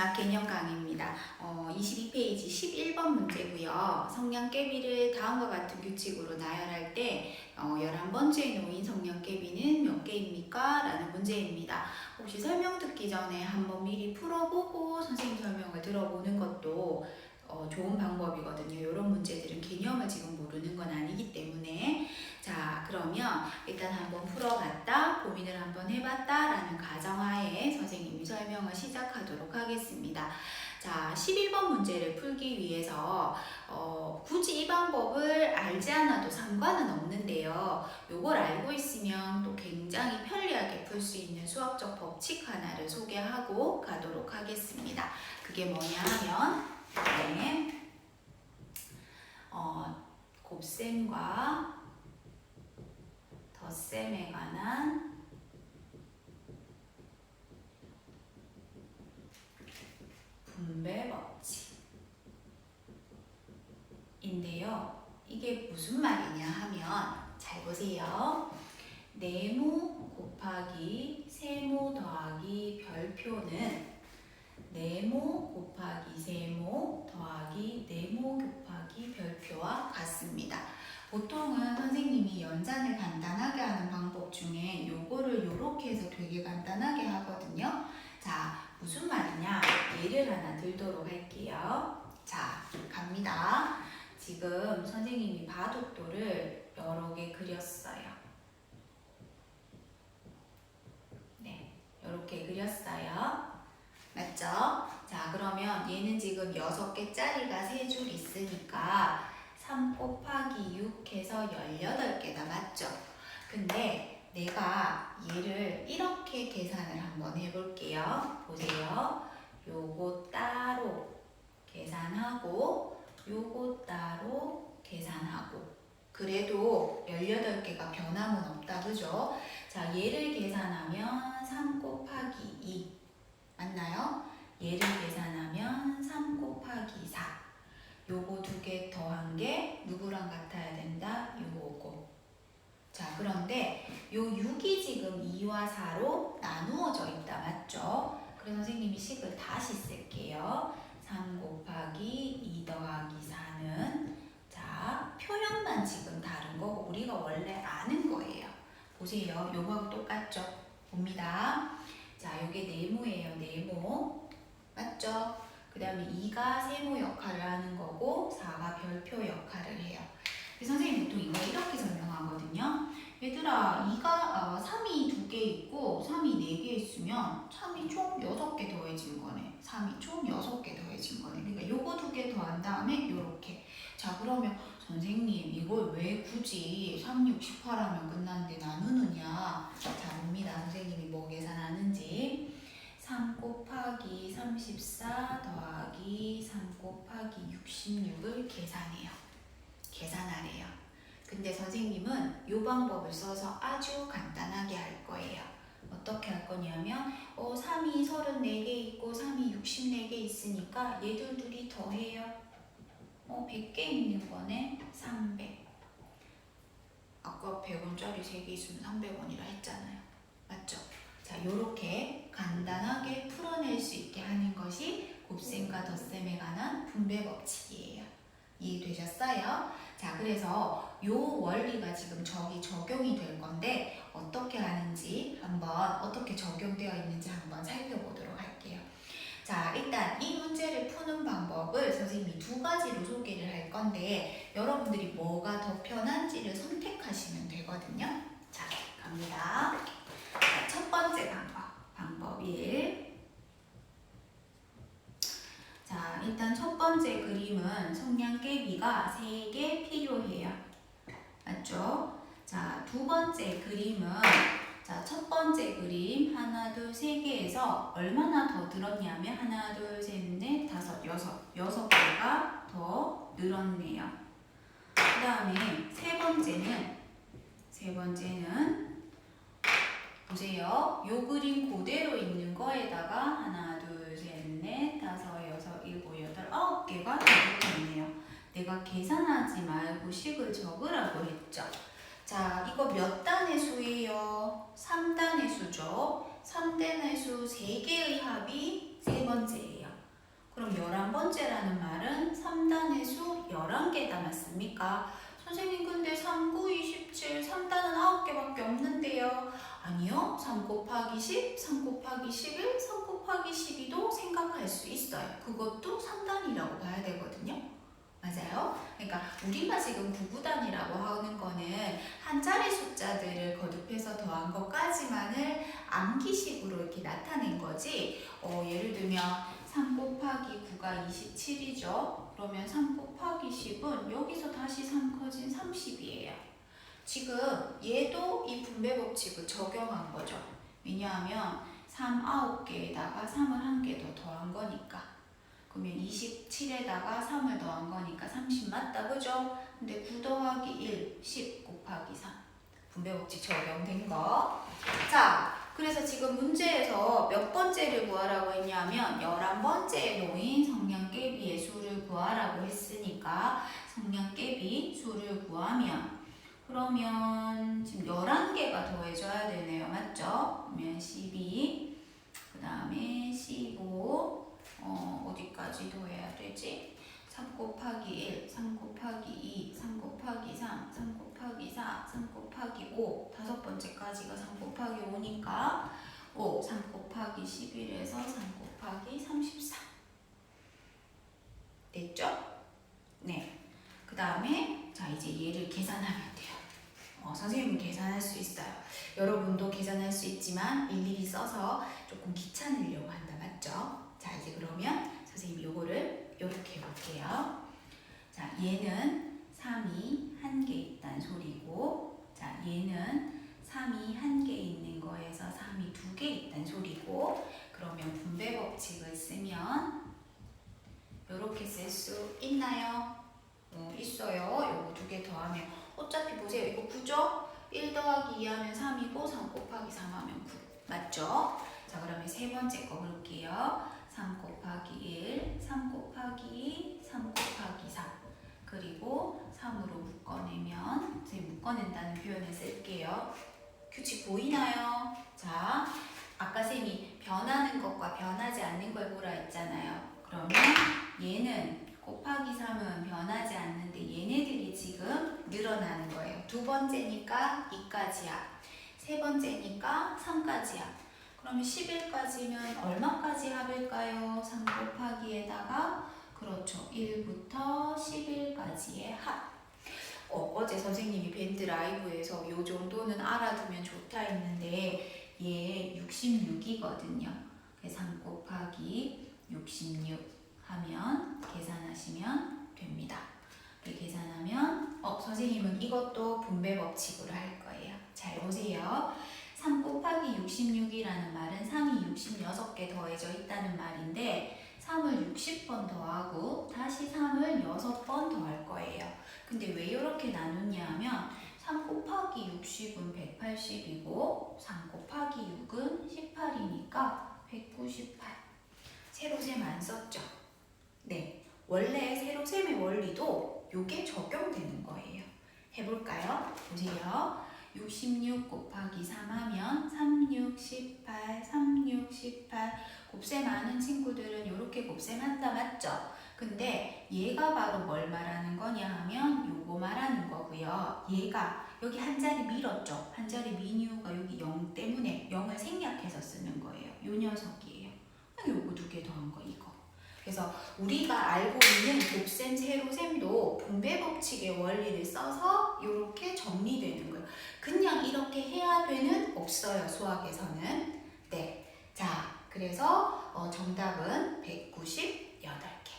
마지막 개념 강의입니다. 어, 22페이지 11번 문제고요. 성냥개비를 다음과 같은 규칙으로 나열할 때 어, 11번째에 놓인 성냥개비는 몇 개입니까? 라는 문제입니다. 혹시 설명 듣기 전에 한번 미리 풀어보고 선생님 설명을 들어보는 것도 어, 좋은 방법이거든요. 이런 문제들은 개념을 지금 모르는 건 아니기 때문에 자 그러면 일단 한번 풀어봤다 고민을 한번 해봤다 라는 가정하에 선생님이 설명을 시작하도록 하겠습니다. 자 11번 문제를 풀기 위해서 어, 굳이 이 방법을 알지 않아도 상관은 없는데요. 요걸 알고 있으면 또 굉장히 편리하게 풀 수 있는 수학적 법칙 하나를 소개하고 가도록 하겠습니다. 그게 뭐냐 하면 네. 어, 곱셈과 덧셈에 관한 분배 법칙인데요. 이게 무슨 말이냐 하면 잘 보세요. 네모 곱하기 세모 더하기 별표는 네모 곱하기 세모 더하기 네모 곱하기 별표와 같습니다. 보통은 선생님이 연산을 간단하게 하는 방법 중에 요거를 요렇게 해서 되게 간단하게 하거든요. 자, 무슨 말이냐? 예를 하나 들도록 할게요. 자, 갑니다. 지금 선생님이 바둑돌을 여러 개 그렸어요. 네, 이렇게 그렸어요. 맞죠? 자, 그러면 얘는 지금 6개짜리가 3줄 있으니까 3 곱하기 6 해서 18개다. 맞죠? 근데 내가 얘를 이렇게 계산을 한번 해볼게요. 보세요. 요거 따로 계산하고 요거 따로 계산하고 그래도 18개가 변함은 없다. 그죠? 자, 얘를 계산하면 3 곱하기 2 맞나요? 얘를 계산하면 3 곱하기 4 요거 두 개 더한 게 누구랑 같아야 된다? 요거 자 그런데 요 6이 지금 2와 4로 나누어져 있다 맞죠? 그래서 선생님이 식을 다시 쓸게요 3 곱하기 2 더하기 4는 자 표현만 지금 다른 거고 우리가 원래 아는 거예요 보세요 요거하고 똑같죠? 봅니다 자 요게 네모예요 네모 맞죠? 그 다음에 2가 세모 역할을 하는 거고 4가 별표 역할을 해요. 선생님 보통 이거 이렇게 설명하거든요. 얘들아 2가 어, 3이 두개 있고 3이 네개 있으면 3이 총 6개 더해진 거네. 3이 총 6개 더해진 거네. 그러니까 요거 두 개 더한 다음에 요렇게. 자 그러면 선생님 이걸 왜 굳이 3, 6, 18하면 끝났는데 나누느냐. 자 봅니다. 선생님이 뭐 계산하는지. 3 곱하기 34 더하기 3 곱하기 66을 계산해요. 계산하래요. 근데 선생님은 이 방법을 써서 아주 간단하게 할 거예요. 어떻게 할 거냐면 어, 3이 34개 있고 3이 64개 있으니까 얘들 둘이 더해요. 어, 100개 있는 거네. 300. 아까 100원짜리 3개 있으면 300원이라 했잖아요. 맞죠? 자, 요렇게 간단하게 풀어낼 수 있게 하는 것이 곱셈과 덧셈에 관한 분배 법칙이에요. 이해되셨어요? 자, 그래서 요 원리가 지금 저기 적용이 될 건데 어떻게 하는지 한번 어떻게 적용되어 있는지 한번 살펴보도록 할게요. 자, 일단 이 문제를 푸는 방법을 선생님이 두 가지로 소개를 할 건데 여러분들이 뭐가 더 편한지를 선택하시면 되거든요. 자, 갑니다. 자, 첫 번째 방법. 방법 1. 자, 일단 첫 번째 그림은 성냥개비가 3개 필요해요. 맞죠? 자, 두 번째 그림은 자, 첫 번째 그림 하나, 둘, 세 개에서 얼마나 더 늘었냐면 하나, 둘, 셋, 넷, 다섯, 여섯, 여섯 개가 더 늘었네요. 그 다음에 세 번째는 세 번째는 보세요. 요 그림 그대로 있는 거에다가 하나, 둘, 셋, 넷, 9개가 되겠네요. 내가 계산하지 말고 식을 적으라고 했죠. 자, 이거 몇 단의 수예요? 3단의 수죠. 3단의 수 3개의 합이 세 번째예요. 그럼 11번째라는 말은 3단의 수 11개 담았습니까? 선생님 근데 3, 9, 27, 3단은 아니요. 3 곱하기 10, 3 곱하기 11, 3 곱하기 12도 생각할 수 있어요. 그것도 3단이라고 봐야 되거든요. 맞아요? 그러니까 우리가 지금 구구단이라고 하는 거는 한 자리 숫자들을 거듭해서 더한 것까지만을 암기식으로 이렇게 나타낸 거지. 어, 예를 들면 3 곱하기 9가 27이죠. 그러면 3 곱하기 10은 여기서 다시 3 커진 30이에요. 지금 얘도 이 분배 법칙을 적용한 거죠. 왜냐하면 3 9개에다가 3을 한 개 더 더한 거니까. 그러면 27에다가 3을 더한 거니까 30 맞다 그죠? 근데 9 더하기 1, 10 곱하기 3. 분배 법칙 적용된 거. 자, 그래서 지금 문제에서 몇 번째를 구하라고 했냐면 11번째에 놓인 성량개비의 수를 구하라고 했으니까 성량개비 수를 구하면 그러면 지금 11개가 더해져야 되네요. 맞죠? 그러면 12, 그 다음에 15, 어, 어디까지 더해야 되지? 3 곱하기 1, 3 곱하기 2, 3 곱하기 3, 3 곱하기 4, 3 곱하기 5 다섯 번째까지가 3 곱하기 5니까 5, 3 곱하기 11에서 3 곱하기 34 됐죠? 네. 그 다음에 자 이제 얘를 계산하면 돼요. 어, 선생님은 계산할 수 있어요. 여러분도 계산할 수 있지만 일일이 써서 조금 귀찮으려고 한다 맞죠? 자 이제 그러면 선생님이 요거를 이렇게 해볼게요. 자 얘는 3이 한 개 있다는 소리고 자 얘는 3이 한 개 있는 거에서 3이 두 개 있다는 소리고 그러면 분배 법칙을 쓰면 이렇게 쓸 수 있나요? 어, 있어요. 요거 두 개 더하면 어차피 보세요. 이거 9죠? 1 더하기 2 하면 3이고 3 곱하기 3 하면 9 맞죠? 자 그러면 세 번째 거 볼게요. 3 곱하기 1, 3 곱하기 2, 3 곱하기 4 그리고 3으로 묶어내면 이제 묶어낸다는 표현을 쓸게요. 규칙 보이나요? 자 아까 쌤이 변하는 것과 변하지 않는 걸 보라 했잖아요. 그러면 얘는 곱하기 3은 변하지 않는데 얘네들이 지금 늘어나는 거예요. 두 번째니까 2까지야. 세 번째니까 3까지야. 그러면 11까지면 얼마까지 합일까요? 3 곱하기에다가 그렇죠. 1부터 11까지의 합. 어, 어제 선생님이 밴드 라이브에서 요 정도는 알아두면 좋다 했는데 얘 66이거든요. 3 곱하기 66 하면 계산하시면 됩니다. 이렇게 계산하면 어 선생님은 이것도 분배 법칙으로 할 거예요. 잘 보세요. 3 곱하기 66이라는 말은 3이 66개 더해져 있다는 말인데 3을 60번 더하고 다시 3을 6번 더할 거예요. 근데 왜 이렇게 나눴냐 하면 3 곱하기 60은 180이고 3 곱하기 6은 18이니까 198. 세로셈 안 썼죠? 네. 원래 세로셈의 원리도 요게 적용되는 거예요. 해볼까요? 보세요. 66 곱하기 3 하면 36, 18, 36, 18 곱셈 아는 친구들은 이렇게 곱셈한다 맞죠? 근데 얘가 바로 뭘 말하는 거냐 하면 요거 말하는 거고요. 얘가 여기 한 자리 밀었죠? 한 자리 민 이유가 여기 0 때문에 0을 생략해서 쓰는 거예요. 요 녀석이에요. 요거 두 개 더한 거 이거. 그래서 우리가 알고 있는 곱셈, 세로셈도 분배 법칙의 원리를 써서 이렇게 정리되는 거예요. 그냥 이렇게 해야 되는 없어요 수학에서는. 네, 자 그래서 어, 정답은 198개.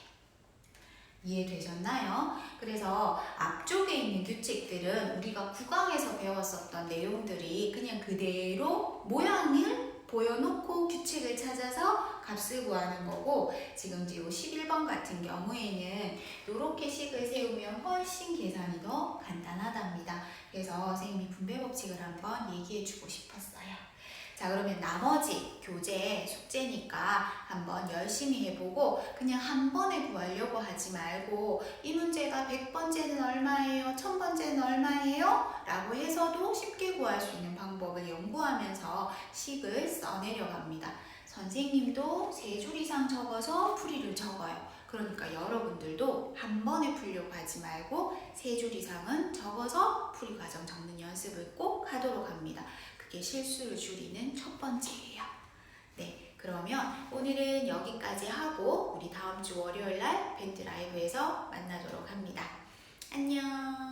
이해되셨나요? 그래서 앞쪽에 있는 규칙들은 우리가 국강에서 배웠었던 내용들이 그냥 그대로 모양을 보여놓고 규칙을 찾아서 값을 구하는 거고 지금 이제 11번 같은 경우에는 이렇게 식을 세우면 훨씬 계산이 더 간단하답니다. 그래서 선생님이 분배 법칙을 한번 얘기해 주고 싶었어요. 자 그러면 나머지 교재 숙제니까 한번 열심히 해보고 그냥 한 번에 구하려고 하지 말고 이 문제가 100번째는 얼마예요? 1000번째는 얼마예요? 라고 해서도 쉽게 구할 수 있는 방법을 연구하면서 식을 써내려갑니다. 선생님도 세 줄 이상 적어서 풀이를 적어요. 그러니까 여러분들도 한 번에 풀려고 하지 말고 세 줄 이상은 적어서 풀이 과정 적는 연습을 꼭 하도록 합니다. 그게 실수를 줄이는 첫 번째예요. 네, 그러면 오늘은 여기까지 하고 우리 다음 주 월요일 날 밴드 라이브에서 만나도록 합니다. 안녕.